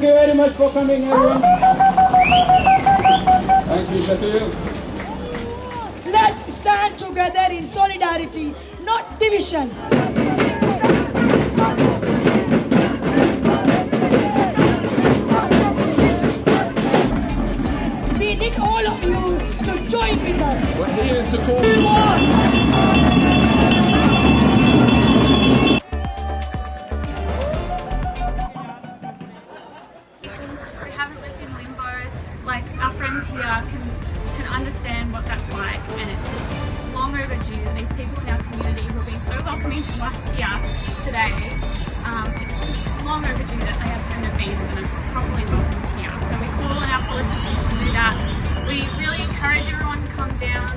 much for coming, everyone. Thank you, Shatil. Let's stand together in solidarity, not division. We need all of you to join with us. We're here to call. people in our community who have been so welcoming to us here today, um, it's just long overdue that they have permanent visas and are properly welcomed here. So we call on our politicians to do that. We really encourage everyone to come down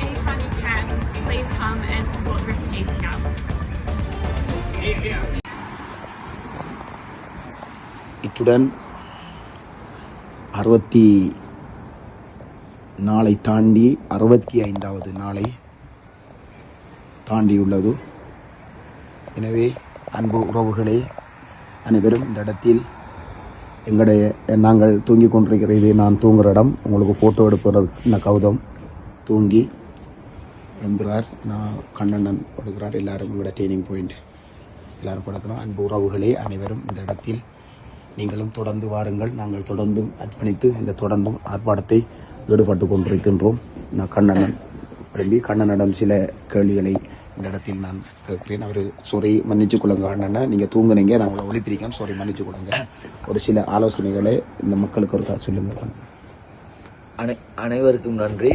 anytime you can. Please come and support the refugees here. இத்துடன் அறுபத்தி நாளை தாண்டி அறுபத்தி ஐந்தாவது நாளை தாண்டியுள்ளது. எனவே அன்பு உறவுகளே அனைவரும் இந்த இடத்தில் எங்களுடைய நாங்கள் தூங்கி கொண்டிருக்கிறது நான் தூங்குற இடம் உங்களுக்கு ஃபோட்டோ எடுப்பது இந்த கௌதம்? தூங்கி என்கிறார் நான் கண்ணண்ணன் படுகிறார் எல்லாரும் உங்களோட ட்ரைனிங் பாயிண்ட் எல்லாரும் படுக்கிறோம் அன்பு உறவுகளே அனைவரும் இந்த இடத்தில் நீங்களும் தொடர்ந்து வாருங்கள். நாங்கள் தொடர்ந்தும் அர்ப்பணித்து இந்த தொடர்ந்தும் ஆர்ப்பாட்டத்தை ஈடுபட்டு கொண்டிருக்கின்றோம். நான் கண்ணனன் விரும்பி கண்ணனிடம் சில கேள்விகளை இந்த இடத்தில் நான் கேட்கிறேன். அவர் சாரி மன்னிச்சு கொள்ளுங்க அண்ணனை நீங்கள் தூங்குனீங்க. நான் உங்களை ஒளித்திருக்கேன் சாரி மன்னிச்சு கொள்ளுங்க. ஒரு சில ஆலோசனைகளை இந்த மக்களுக்கு ஒரு சொல்லுங்க. அனை அனைவருக்கும் நன்றி.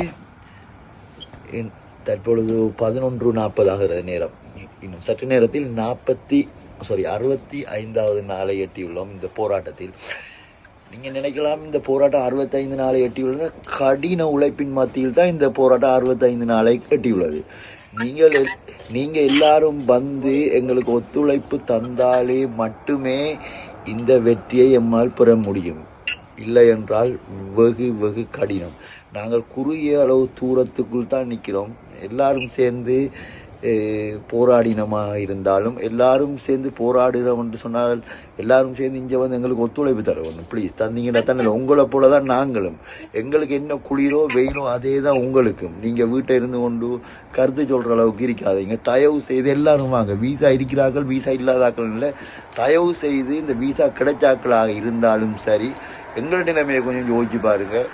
தற்பொழுது பதினொன்று நாற்பது ஆகிற நேரம். இன்னும் சற்று நேரத்தில் நாற்பத்தி சாரி அறுபத்தி ஐந்தாவது நாளை எட்டியுள்ளோம். இந்த போராட்டத்தில் நீங்கள் நினைக்கலாம் இந்த போராட்டம் அறுபத்தைந்து நாளை எட்டியுள்ளது. கடின உழைப்பின் மத்தியில் தான் இந்த போராட்டம் அறுபத்தைந்து நாளை எட்டியுள்ளது. நீங்கள் நீங்கள் எல்லாரும் வந்து எங்களுக்கு ஒத்துழைப்பு தந்தாலே மட்டுமே இந்த வெற்றியை எம்மால் பெற முடியும். இல்லை என்றால் வெகு வெகு கடினம். நாங்கள் குறுகிய அளவு தூரத்துக்குள் தான் நிற்கிறோம். எல்லாரும் சேர்ந்து போராடினமாக போராடினமா இருந்தாலும் எல்லாரும் சேர்ந்து போராடுகிறோம் என்று சொன்னால் எல்லாரும் சேர்ந்து இங்கே வந்து எங்களுக்கு ஒத்துழைப்பு தர வேணும் ப்ளீஸ் தந்தீங்கன்னா தானே உங்களை போல தான் நாங்களும். எங்களுக்கு என்ன குளிரோ வெயிலோ அதே தான் உங்களுக்கும். நீங்கள் வீட்டை இருந்து கொண்டு கருத்து சொல்கிற அளவுக்கு இருக்காதீங்க. தயவு செய்து எல்லாரும் வாங்க. வீசா இருக்கிறார்கள் வீசா இல்லாதாக்கள் இல்லை. தயவு செய்து இந்த வீசா கிடைச்சாக்களாக இருந்தாலும் சரி எங்கள் நிலைமையை கொஞ்சம் யோசிச்சு பாருங்கள்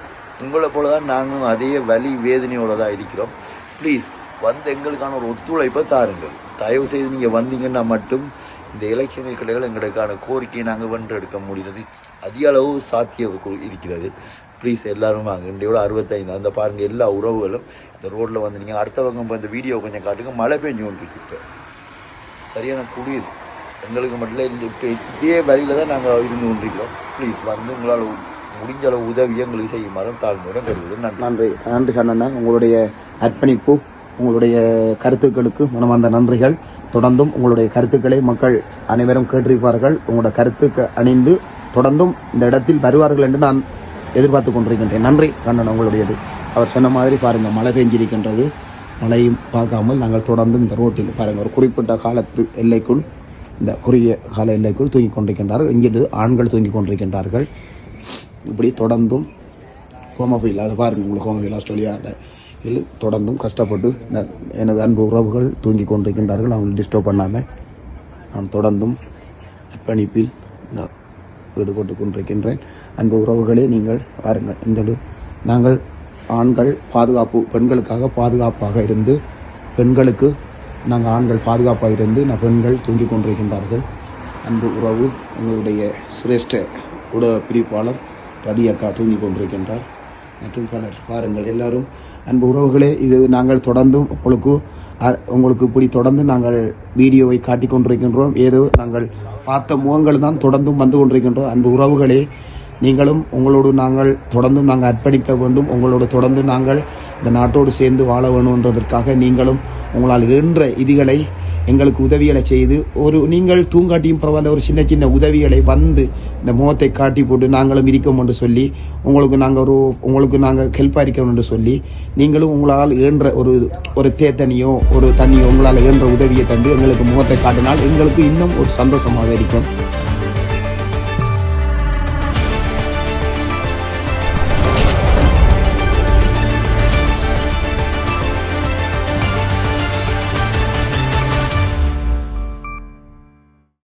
உங்களை போல தான் நாங்களும் அதே வலி வேதனையோடு தான் இருக்கிறோம். ப்ளீஸ் வந்து எங்களுக்கான ஒரு ஒத்துழைப்பை தாருங்கள். தயவு செய்து நீங்கள் வந்தீங்கன்னா மட்டும் இந்த எலெக்ஷன் கிடையாது எங்களுக்கான கோரிக்கையை நாங்கள் வென்றெடுக்க முடிகிறது. அதிக அளவு சாத்தியம் கு- இருக்கிறது. ப்ளீஸ் எல்லாரும் வாங்க. இன்றையோட அறுபத்தைந்து அந்த பாருங்கள் எல்லா உறவுகளும். இந்த ரோட்டில் வந்து நீங்கள் அடுத்தவங்க இப்போ இந்த வீடியோ கொஞ்சம் காட்டுங்க. மழை பெஞ்சு கொண்டு இப்போ. சரியான குளிர். எங்களுக்கு மட்டும் இல்லை இப்போ இதே வழியில் தான் நாங்கள் இருந்து கொண்டிருக்கிறோம். ப்ளீஸ் வந்து உங்களால் முடிஞ்ச அளவு உதவியை எங்களுக்கு செய்யுமாறும் தாழ்மையுடன் கருதுகிறேன் நன்றி. நன்றி. நன்றி கண்ணண்ணா உங்களுடைய அர்ப்பணிப்பு உங்களுடைய கருத்துக்களுக்கு மனமார்ந்த நன்றிகள். தொடர்ந்தும் உங்களுடைய கருத்துக்களை மக்கள் அனைவரும் கேட்டிருப்பார்கள். உங்களுடைய கருத்துக்கு அணிந்து தொடர்ந்தும் இந்த இடத்தில் வருவார்கள் என்று நான் எதிர்பார்த்து கொண்டிருக்கின்றேன். நன்றி. கண்ணன் உங்களுடையது. அவர் சொன்ன மாதிரி பாருங்கள் மழை பெஞ்சிருக்கின்றது. மழையும் பார்க்காமல் நாங்கள் தொடர்ந்து இந்த ரோட்டில் பாருங்கள் ஒரு குறிப்பிட்ட காலத்து எல்லைக்குள் இந்த குறுகிய கால எல்லைக்குள் தூங்கிக் கொண்டிருக்கின்றார்கள். இங்கிட்டு ஆண்கள் தூங்கிக் கொண்டிருக்கின்றார்கள். இப்படி தொடர்ந்தும் கோமஃபீல் அது பாருங்கள் உங்களுக்கு கோமஃபைல் ஆஸ்திரேலியாவில் இதில் தொடர்ந்தும் கஷ்டப்பட்டு எனது அன்பு உறவுகள் தூங்கி கொண்டிருக்கின்றார்கள். அவங்களை டிஸ்டர்ப் பண்ணாமல் நான் தொடர்ந்தும் அர்ப்பணிப்பில் இந்த ஈடுபட்டு கொண்டிருக்கின்றேன். அன்பு உறவுகளே நீங்கள் வாருங்கள் இந்த நாங்கள் ஆண்கள் பாதுகாப்பு பெண்களுக்காக பாதுகாப்பாக இருந்து பெண்களுக்கு நாங்கள் ஆண்கள் பாதுகாப்பாக இருந்து நான் பெண்கள் தூங்கிக் கொண்டிருக்கின்றார்கள். அன்பு உறவு எங்களுடைய சிரேஷ்ட ஊடக பிரிப்பாளர் ரதி அக்கா தூங்கிக் கொண்டிருக்கின்றார். மற்றும் பலர் பாருங்கள். எல்லாரும் அன்பு உறவுகளே இது நாங்கள் தொடர்ந்தும் உங்களுக்கு அ- உங்களுக்கு இப்படி தொடர்ந்து நாங்கள் வீடியோவை காட்டிக் கொண்டிருக்கின்றோம். ஏதோ நாங்கள் பார்த்த முகங்கள் தான் தொடர்ந்தும் வந்து கொண்டிருக்கின்றோம். அன்பு உறவுகளே நீங்களும் உங்களோடு நாங்கள் தொடர்ந்தும் நாங்கள் அர்ப்பணிக்க வேண்டும். உங்களோடு தொடர்ந்து நாங்கள் இந்த நாட்டோடு சேர்ந்து வாழ வேணுன்றதற்காக நீங்களும் உங்களால் இயன்ற இதுகளை எங்களுக்கு உதவிகளை செய்து ஒரு நீங்கள் தூங்காட்டியும் பரவாயில்ல ஒரு சின்ன சின்ன உதவிகளை வந்து இந்த முகத்தை காட்டி போட்டு நாங்களும் இருக்கோம் என்று சொல்லி உங்களுக்கு நாங்கள் ஒரு உங்களுக்கு நாங்கள் ஹெல்ப்பாக இருக்கோம் என்று சொல்லி நீங்களும் உங்களால் ஏன்ற ஒரு ஒரு தேத்தனியோ ஒரு தண்ணியோ உங்களால் ஏன்ற உதவியை தந்து எங்களுக்கு முகத்தை காட்டினால் எங்களுக்கு இன்னும் ஒரு சந்தோஷமாக இருக்கும்.